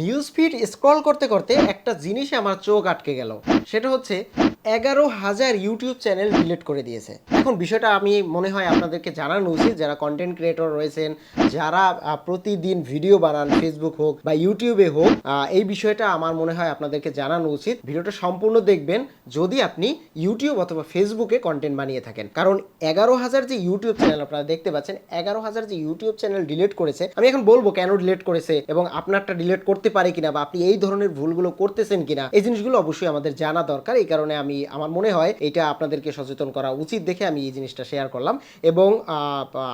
News feed scroll করতে করতে একটা জিনিসে আমার চোখ আটকে গেল। সেটা হচ্ছে, এগারো হাজার ইউটিউব চ্যানেল ডিলিট করে দিয়েছে। এখন বিষয়টা আমি মনে হয় আপনাদেরকে জানানো উচিত, যারা কন্টেন্ট ক্রিয়েটর রয়েছেন, যারা প্রতিদিন ভিডিও বানান ফেসবুক হোক বা ইউটিউবে হোক এই বিষয়টা আমার মনে হয় আপনাদেরকে জানানো উচিত। ভিডিওটা সম্পূর্ণ দেখবেন যদি আপনি ইউটিউব অথবা ফেসবুকে কন্টেন্ট বানিয়ে থাকেন। কারণ এগারো হাজার যে ইউটিউব চ্যানেল আপনারা দেখতে পাচ্ছেন, এগারো হাজার যে ইউটিউব চ্যানেল ডিলিট করেছে, আমি এখন বলব কেন ডিলিট করেছে এবং আপনারটা ডিলিট করতে পারে কিনা বা আপনি এই ধরনের ভুলগুলো করতেছেন কিনা, এই জিনিসগুলো অবশ্যই আমাদের জানা দরকার। এই কারণে আমি, আমার মনে হয় এটা আপনাদেরকে সচেতন করা উচিত দেখে আমি এই জিনিসটা শেয়ার করলাম এবং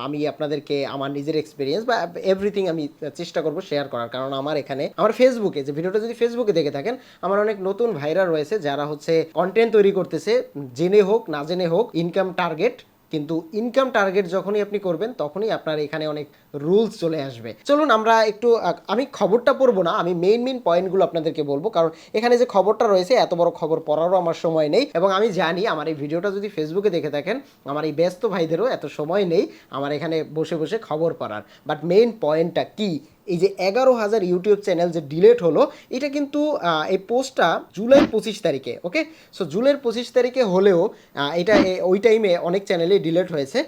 আমি আপনাদেরকে আমার নিজের এক্সপিরিয়েন্স বা এভরিথিং আমি চেষ্টা করব শেয়ার করার। কারণ আমার এখানে, আমার ফেসবুকে যে ভিডিওটা যদি ফেসবুকে দেখে থাকেন, আমার অনেক নতুন ভাইরা রয়েছে যারা হচ্ছে কন্টেন্ট তৈরি করতেছে, জেনে হোক, না জেনে হোক ইনকাম টার্গেট কিন্তু ইনকাম টার্গেট যখনই আপনি করবেন, তখনই আপনার এখানে অনেক রুলস চলে আসবে। চলুন আমরা একটু আমি খবরটা পড়ব না, আমি মেইন মেইন পয়েন্টগুলো আপনাদেরকে বলব, কারণ এখানে যে খবরটা রয়েছে, এত বড় খবর পড়ারও আমার সময় নেই, এবং আমি জানি আমার এই ভিডিওটা যদি ফেসবুকে দেখে থাকেন, আমার এই ব্যস্ত ভাইদেরও এত সময় নেই, আমার এখানে বসে বসে খবর পড়ার। বাট মেইন পয়েন্টটা কি? এই যে এগারো হাজার ইউটিউব চ্যানেল যে ডিলেট হলো, এটা কিন্তু এই পোস্টটা জুলাই পঁচিশ তারিখে ওকে সো জুলাইয়ের পঁচিশ তারিখে হলেও এটা ওই টাইমে অনেক চ্যানেলে ডিলেট হয়েছে।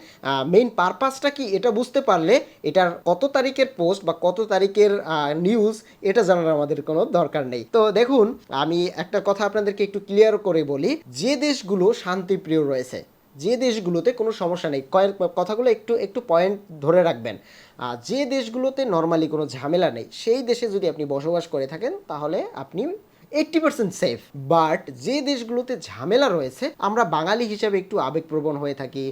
মেইন পারপাসটা কি এটা বুঝতে পারলে এটার কত তারিখের পোস্ট বা কত তারিখের নিউজ এটা জানার আমাদের কোনো দরকার নেই। তো দেখুন, আমি একটা কথা আপনাদেরকে একটু ক্লিয়ার করে বলি, যে দেশগুলো শান্তিপ্রিয় রয়েছে যে দেশগুলোতে কোনো সমস্যা নেই, কয়েক কথাগুলো একটু একটু পয়েন্ট ধরে রাখবেন। যে দেশগুলোতে নর্মালি কোনো ঝামেলা নেই, সেই দেশে যদি আপনি বসবাস করে থাকেন, তাহলে আপনি এইট্টি পার্সেন্ট সেফ বাট যে দেশগুলোতে ঝামেলা রয়েছে, আমরা বাঙালি হিসাবে একটু আবেগপ্রবণ হয়ে থাকি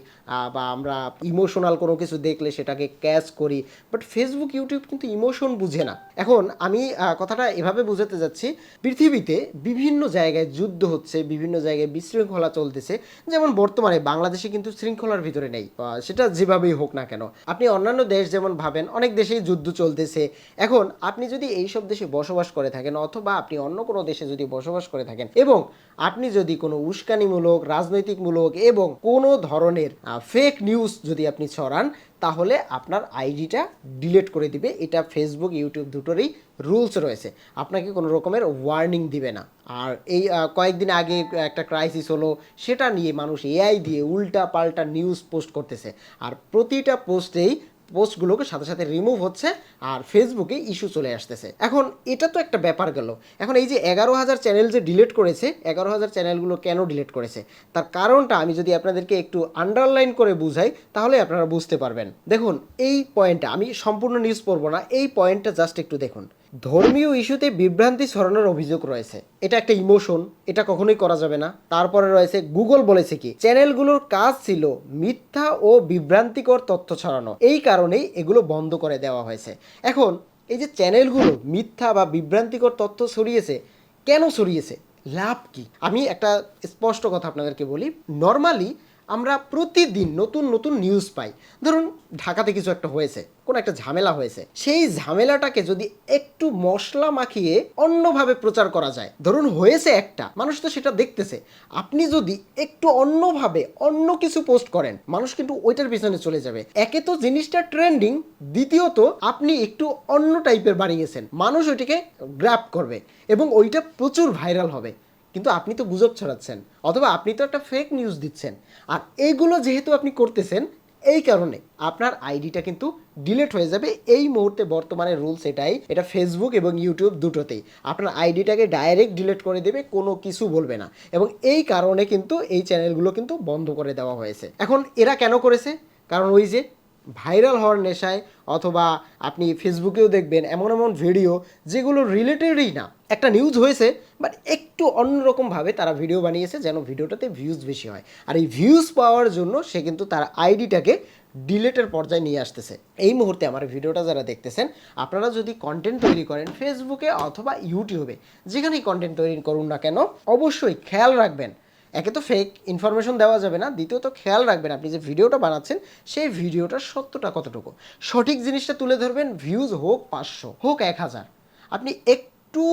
বা আমরা ইমোশনাল কোনো কিছু দেখলে সেটাকে ক্যাচ করি। বাট ফেসবুক ইউটিউব কিন্তু ইমোশন বুঝে না। এখন আমি কথাটা এভাবে বুঝাতে যাচ্ছি, পৃথিবীতে বিভিন্ন জায়গায় যুদ্ধ হচ্ছে, বিভিন্ন জায়গায় বিশৃঙ্খলা চলতেছে। যেমন বর্তমানে বাংলাদেশে কিন্তু শৃঙ্খলার ভিতরে নেই। সেটা যেভাবেই হোক না কেন। আপনি অন্যান্য দেশ যেমন ভাবেন, অনেক দেশেই যুদ্ধ চলতেছে। এখন আপনি যদি এইসব দেশে বসবাস করে থাকেন, অথবা আপনি অন্য কোনো দেশে যদি বসবাস করে থাকেন এবং আপনি যদি কোনো উস্কানিমূলক, রাজনৈতিকমূলক এবং কোনো ধরনের ফেক নিউজ যদি আপনি ছড়ান, তাহলে আপনার আইডিটা ডিলিট করে দিবে। এটা ফেসবুক ইউটিউব দুটোরই রুলস রয়েছে। আপনাকে কোনো রকমের ওয়ার্নিং দিবে না। আর এই কয়েকদিন আগে একটা ক্রাইসিস হলো, সেটা নিয়ে মানুষ এআই দিয়ে উল্টা পাল্টা নিউজ পোস্ট করতেছে। আর প্রতিটা পোস্টেই পোস্টগুলোকে সাথে সাথে রিমুভ হচ্ছে আর ফেসবুকে ইস্যু চলে আসতেছে। এখন এটা তো একটা ব্যাপার গেল। এখন এই যে এগারো হাজার চ্যানেল যে ডিলিট করেছে, এগারো হাজার চ্যানেলগুলো কেন ডিলিট করেছে? তার কারণটা আমি যদি আপনাদেরকে একটু আন্ডারলাইন করে বুঝাই, তাহলে আপনারা বুঝতে পারবেন। দেখুন, এই পয়েন্টটা আমি সম্পূর্ণ নিউজ পড়ব না, এই পয়েন্টটা জাস্ট একটু দেখুন। ধর্মীয় ইস্যুতে বিভ্রান্তি ছড়ানোর অভিযোগ রয়েছে। এটা একটা ইমোশন, এটা কখনোই করা যাবে না। তারপরে রয়েছে, গুগল বলেছে কি, চ্যানেলগুলোর কাজ ছিল মিথ্যা ও বিভ্রান্তিকর তথ্য ছড়ানো। এই কারণেই এগুলো বন্ধ করে দেওয়া হয়েছে। এখন, এই যে চ্যানেলগুলো মিথ্যা বা বিভ্রান্তিকর তথ্য ছড়িয়েছে, কেন ছড়িয়েছে? লাভ কি? আমি একটা স্পষ্ট কথা আপনাদেরকে বলি। নর্মালি আমরা প্রতিদিন নতুন নতুন নিউজ পাই। ধরুন, ঢাকাতে কিছু একটা হয়েছে, কোনো একটা ঝামেলা হয়েছে। সেই ঝামেলাটাকে যদি একটু মশলা মাখিয়ে অন্যভাবে প্রচার করা যায়, ধরুন হয়েছে একটা, মানুষ তো সেটা দেখতেছে। আপনি যদি একটু অন্যভাবে অন্য কিছু পোস্ট করেন, মানুষ কিন্তু ওইটার পিছনে চলে যাবে। একে তো জিনিসটা ট্রেন্ডিং দ্বিতীয়ত আপনি একটু অন্য টাইপের বানিয়েছেন, মানুষ ওইটাকে গ্র্যাপ করবে এবং ওইটা প্রচুর ভাইরাল হবে। কিন্তু আপনি তো গুজব ছড়াচ্ছেন, অথবা আপনি তো একটা ফেক নিউজ দিচ্ছেন। আর এইগুলো যেহেতু আপনি করতেছেন, এই কারণে আপনার আইডিটা কিন্তু ডিলেট হয়ে যাবে। এই মুহূর্তে বর্তমানে রুলস এটাই, এটা ফেসবুক এবং ইউটিউব দুটোতেই। আপনার আইডিটাকে ডাইরেক্ট ডিলিট করে দেবে, কোনো কিছু বলবে না। এবং এই কারণে কিন্তু এই চ্যানেলগুলো কিন্তু বন্ধ করে দেওয়া হয়েছে। এখন এরা কেন করেছে? কারণ ওই যে ভাইরাল হওয়ার নেশায় অথবা আপনি ফেসবুকেও দেখবেন এমন এমন ভিডিও যেগুলো রিলেটেডই না। একটা নিউজ হয়েছে বাট একটু অন্যরকমভাবে তারা ভিডিও বানিয়েছে যেন ভিডিওটাতে ভিউজ বেশি হয়। আর এই ভিউজ পাওয়ার জন্য সে কিন্তু তার আইডিটাকে ডিলেটের পর্যায়ে নিয়ে আসতেছে। এই মুহূর্তে আমার ভিডিওটা যারা দেখতেছেন, আপনারা যদি কন্টেন্ট তৈরি করেন ফেসবুকে অথবা ইউটিউবে যেখানেই কন্টেন্ট তৈরি করুন না কেন, অবশ্যই খেয়াল রাখবেন একে তো ফেক ইনফরমেশন দেওয়া যাবে না। দ্বিতীয়ত, খেয়াল রাখবেন আপনি যে ভিডিওটা বানাচ্ছেন, সেই ভিডিওটার সত্যটা কতটুকু? সঠিক জিনিসটা তুলে ধরবেন ভিউজ হোক পাঁচশো, হোক এক হাজার। আপনি একটু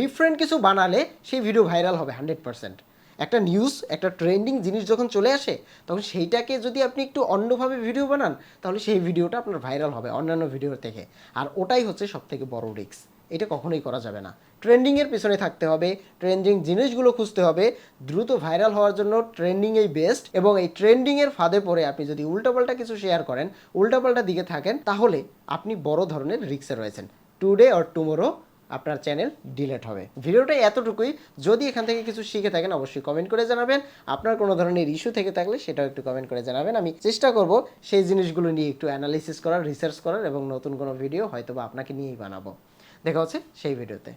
ডিফারেন্ট কিছু বানালে সেই ভিডিও ভাইরাল হবে হান্ড্রেড পার্সেন্ট একটা নিউজ একটা ট্রেন্ডিং জিনিস যখন চলে আসে, তখন সেইটাকে যদি আপনি একটু অন্যভাবে ভিডিও বানান, তাহলে সেই ভিডিওটা আপনার ভাইরাল হবে অন্যান্য ভিডিওর থেকে। আর ওটাই হচ্ছে সব থেকে বড় রিস্ক এটা কখনোই করা যাবে না। ট্রেন্ডিংয়ের পিছনে থাকতে হবে, ট্রেন্ডিং জিনিসগুলো খুঁজতে হবে, দ্রুত ভাইরাল হওয়ার জন্য ট্রেন্ডিংই বেস্ট এবং এই ট্রেন্ডিংয়ের ফাঁদে পড়ে আপনি যদি উল্টাপাল্টা কিছু শেয়ার করেন, উল্টাপাল্টা দিকে থাকেন, তাহলে আপনি বড় ধরনের রিক্সে রয়েছেন। টুডে অর টুমোরো আপনার চ্যানেল ডিলেট হবে। ভিডিওটা এতটুকুই। যদি এখান থেকে কিছু শিখে থাকেন, অবশ্যই কমেন্ট করে জানাবেন। আপনার কোনো ধরনের ইস্যু থেকে থাকলে সেটাও একটু কমেন্ট করে জানাবেন। আমি চেষ্টা করব সেই জিনিসগুলো নিয়ে একটু অ্যানালিসিস করার রিসার্চ করার এবং নতুন কোনো ভিডিও হয়তো বা আপনাকে নিয়েই বানাবো। দেখা হচ্ছে সেই ভিডিওতে।